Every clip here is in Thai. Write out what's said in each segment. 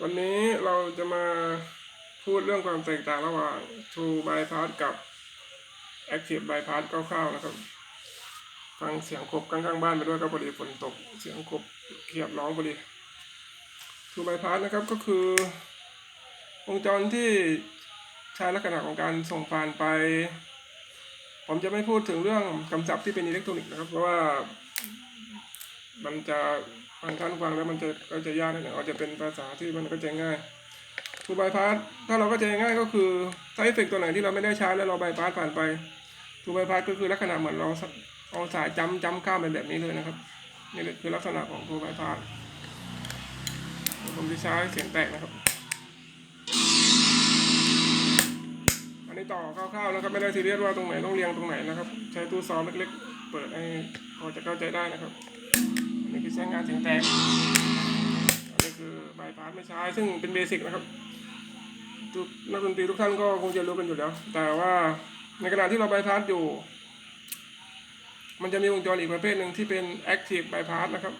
วันนี้เราจะมาพูดเรื่องความแตกต่างระหว่าง True Bypass กับ Active Bypass คร่าวๆนะครับ ฟังเสียงกบข้างๆบ้านไปด้วยก็พอดีฝนตกเสียงกบเขียบร้องพอดี True Bypass นะครับก็คือ วงจรที่ใช้ลักษณะของการส่งผ่านไป ผมจะไม่พูดถึงเรื่องคำศัพท์ที่เป็นอิเล็กทรอนิกส์นะครับ เพราะว่า มันจะบางท่านฟังแล้วมันจะก็จะยากนิดหนึ่งอาจจะเป็นภาษาที่มันก็จะง่ายทูบายพาสถ้าเราก็จะง่ายก็คือถ้เฟเฟกต์ตัวไหนที่เราไม่ได้ใช้แล้วเราบายพาสผ่านไปทูบายพาสก็คือลักษณะเหมือนเราเอาสายจำจำข้ามไปแบบนี้เลยนะครับนี่คือลักษณะของทูบายพาสผมจะใช้เสียงแตกนะครับ อันนี้ต่อคร่าวๆนะครับไม่ได้ทีเรียสว่าตรงไหนต้องเรียงตรงไหนนะครับ ใช้ตู้ซ้อมเล็กๆ เปิดให้พอจะเข้าใจได้นะครับ นนี้คือใช้งานเสียงแตกอันนี้คือบายพาสไม่ใช้ ซึ่งเป็นเบสิกนะครับทุกนักดนตรีทุกท่านก็คงจะรู้กันอยู่แล้ว แต่ว่าในขณะที่เราบายพาสอยู่ มันจะมีวงจรอีกประเภทหนึ่งที่เป็น active bypass นะครับ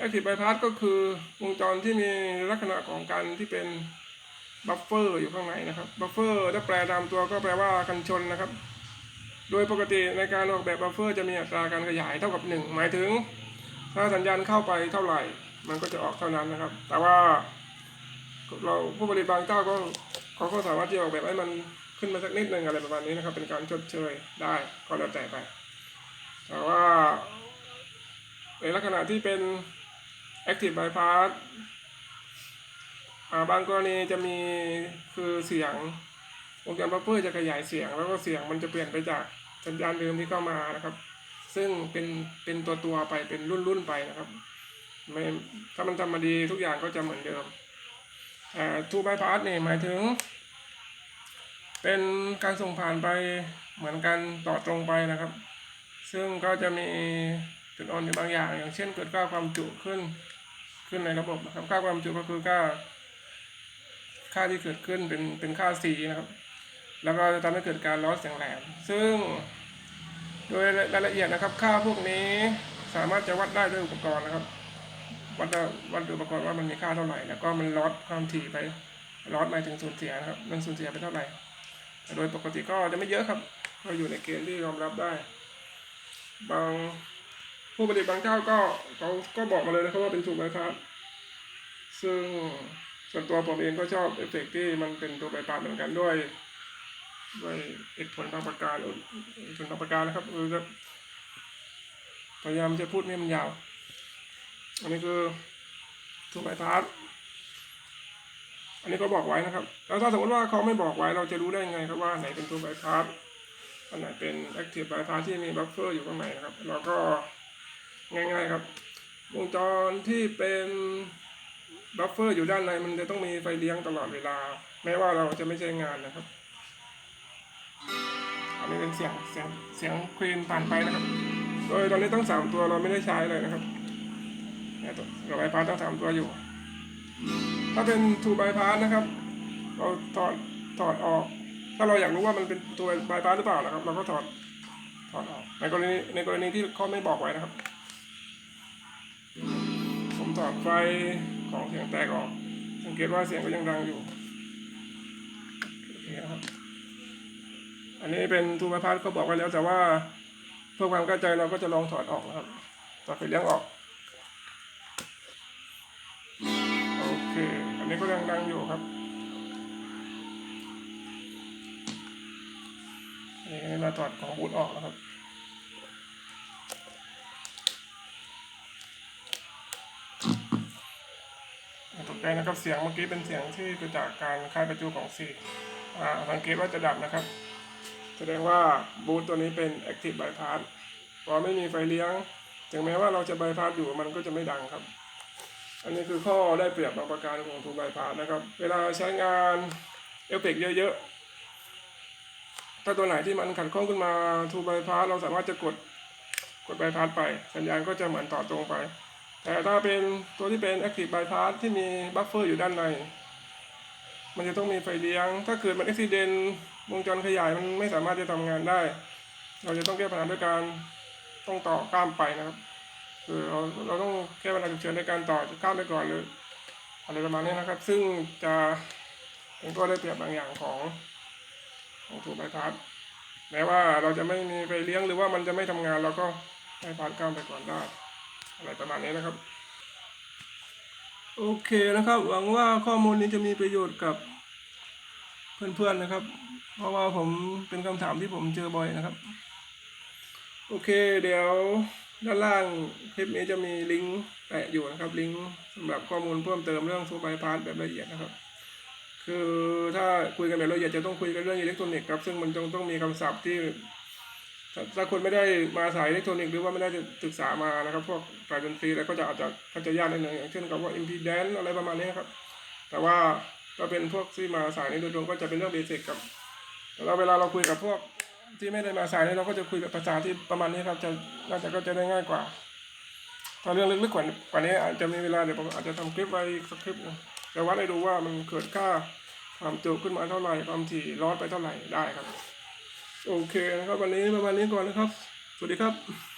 active bypass ก็คือวงจรที่มีลักษณะของการที่เป็นบัฟเฟอร์อยู่ข้างในนะครับบัฟเฟอร์ถ้าแปลตามตัวก็แปลว่ากันชนนะครับ โดยปกติในการออกแบบบัฟเฟอร์จะมีอัตราการขยายเท่ากับ 1 หมายถึง ถ้าสัญญาณเข้าไปเท่าไหร่ มันก็จะออกเท่านั้นนะครับ แต่ว่าเราผู้ผลิตบางเจ้าก็เขาก็สามารถที่จะออกแบบให้มันขึ้นมาสักนิดหนึ่งอะไรประมาณนี้นะครับ เป็นการชดเชยได้ก็แล้วแต่ไป แต่ว่าในลักษณะที่เป็น active bypass อ่าบางกรณีจะมีคือเสียงวงจรบัฟเฟอร์จะขยายเสียง แล้วก็เสียงมันจะเปลี่ยนไปจากสัญญาณเดิมที่เข้ามานะครับ ซึ่งเป็นเป็นตัวตัวไปเป็นรุ่นรุ่นไปนะครับไม่ถ้ามันทำมาดีทุกอย่างก็จะเหมือนเดิมทูบายพาสเนี่ยหมายถึง เป็นการส่งผ่านไปเหมือนกันต่อตรงไปนะครับ ซึ่งก็จะมีจุดอ่อนในบางอย่าง อย่างเช่นเกิดค่าความจุขึ้นขึ้นในระบบนะครับค่าความจุก็คือค่าค่าที่เกิดขึ้นเป็นเป็นค่า C นะครับ แล้วก็จะทำให้เกิดการลอสเสียงแหลมซึ่ง โดยรายละเอียดนะครับ ค่าพวกนี้สามารถจะวัดได้ด้วยอุปกรณ์นะครับ วัดด้วัดด้วยอุปกรณ์ว่ามันมีค่าเท่าไหร่ แล้วก็มันลอสความถี่ไปลอสหมายถึงสูญเสียนะครับ มันสูญเสียไปเท่าไหร่โดยปกติก็จะไม่เยอะครับก็อยู่ในเกณฑ์ที่ยอมรับได้ บางผู้ผลิตบางเจ้าก็เขาก็บอกมาเลยนะครับว่าเป็นถูกไบพาสซึ่งส่วนตัวผมเองก็ชอบเอฟเฟกต์ที่มันเป็นตัวไบพาสเหมือนกันด้วย ด้วยเหตุผลบางประการเหตุผลบางประการนะครับคือจะพยายามจะพูดไม่ให้มันยาว อันนี้คือทูบายพาสอันนี้ก็บอกไว้นะครับ แล้วถ้าสมมติว่าเขาไม่บอกไว้เราจะรู้ได้ไงครับว่าไหนเป็นทูบายพาสอันไหนเป็นแอคทีฟบายพาสที่มีบัฟเฟอร์อยู่ข้างในนะครับ เราก็ง่ายๆครับ วงจรที่เป็นบัฟเฟอร์อยู่ด้านในมันจะต้องมีไฟเลี้ยงตลอดเวลา แม้ว่าเราจะไม่ใช้งานนะครับ อันนี้เป็นเสียงเสียงเสียงควีนผ่านไปนะครับ โดยตอนนี้ตั้งสามตัวเราไม่ได้ใช้เลยนะครับเนี่ยตัวเราบายพาสตั้งสามตัวอยู่ ถ้าเป็นทูบายพาสนะครับ เราถอดถอดออก ถ้าเราอยากรู้ว่ามันเป็นตัวบายพาสหรือเปล่านะครับ เราก็ถอดถอดออกในกรณีในกรณีที่เขาไม่บอกไว้นะครับ ผมถอดไฟของเสียงแตกออก สังเกตว่าเสียงก็ยังดังอยู่โอเคครับ อันนี้เป็นทูบาพาสก็บอกไว้แล้ว แต่ว่าเพื่อความเข้าใจเราก็จะลองถอดออกนะครับถอดไฟเลี้ยงออกโอเค อันนี้ก็ยังดังอยู่ครับอันนี้มาถอดของบูทออกนะครับตกใจนะครับเสียงเมื่อกี้เป็นเสียงที่เกิดจากการคลายประจุของซีอ่าสังเกตว่าจะดับนะครับ แสดงว่าบูทตัวนี้เป็น Active Bypass พอไม่มีไฟเลี้ยง ถึงแม้ว่าเราจะ bypass อยู่มันก็จะไม่ดังครับ อันนี้คือข้อได้เปรียบบางประการของทูบ bypass นะครับ เวลาใช้งานเอฟเฟกต์เยอะๆ ถ้าตัวไหนที่มันขัดข้องขึ้นมาทูบ bypass เราสามารถจะกดกด bypass ไป สัญญาณก็จะเหมือนต่อตรงไป แต่ถ้าเป็นตัวที่เป็น active bypass ที่มีบัฟเฟอร์อยู่ด้านใน มันจะต้องมีไฟเลี้ยง ถ้าเกิดมันอุบิเหตุวงจรขยายมันไม่สามารถจะทำงานได้ เราจะต้องแก้ปัญหาด้วยการต้องต่อข้ามไปนะครับคือเราเราต้องแก้ปัญหาฉุกเฉินในการต่อข้ามไปก่อนหรืออะไรประมาณนี้นะครับ ซึ่งจะเป็นก็ได้เปรียบบางอย่างของของถูกใบพัดแม้ว่าเราจะไม่มีไปเลี้ยงหรือว่ามันจะไม่ทำงานเราก็ให้พัดก้ามไปก่อนได้อะไรประมาณนี้นะครับ โอเคนะครับ หวังว่าข้อมูลนี้จะมีประโยชน์กับเพื่อนๆนะครับ เพราะว่าผมเป็นคำถามที่ผมเจอบ่อยนะครับ โอเค เดี๋ยวด้านล่างคลิปนี้จะมีลิงก์แปะอยู่นะครับ ลิงก์สำหรับข้อมูลเพิ่มเติมเรื่องโซบายพาร์แบบละเอียดนะครับ คือถ้าคุยกันแบบละเอียดจะต้องคุยกันเรื่องอิเล็กทรอนิกส์ครับ ซึ่งมันต้องต้องมีคำศัพท์ที่ ถ้าคนไม่ได้มาสายอิเล็กทรอนิกส์หรือว่าไม่ได้ศึกษามานะครับพวกสายดนตรีแล้วก็จะอาจจะก็จะยากนิดนึงอย่างเช่นกับว่า impedance อะไรประมาณนี้ครับ แต่ว่าก็เป็นพวกที่มาสายนี้โดยตรงก็จะเป็นเรื่องเบสิกครับแต่เราเวลาเราคุยกับพวกที่ไม่ได้มาสายนี้เราก็จะคุยแบบภาษาที่ประมาณนี้ครับจะน่าจะก็จะได้ง่ายกว่า ถ้าเรื่องลึกๆกว่ากว่านี้อาจจะมีเวลาเดี๋ยวผมอาจจะทำคลิปไว้สักคลิปหนึงแต่ว่าได้ดูว่ามันเกิดค่าความจุขึ้นมาเท่าไหร่ความถี่ร้อนไปเท่าไหร่ได้ครับ โอเคนะครับวันนี้ประมาณนี้ก่อนนะครับ สวัสดีครับ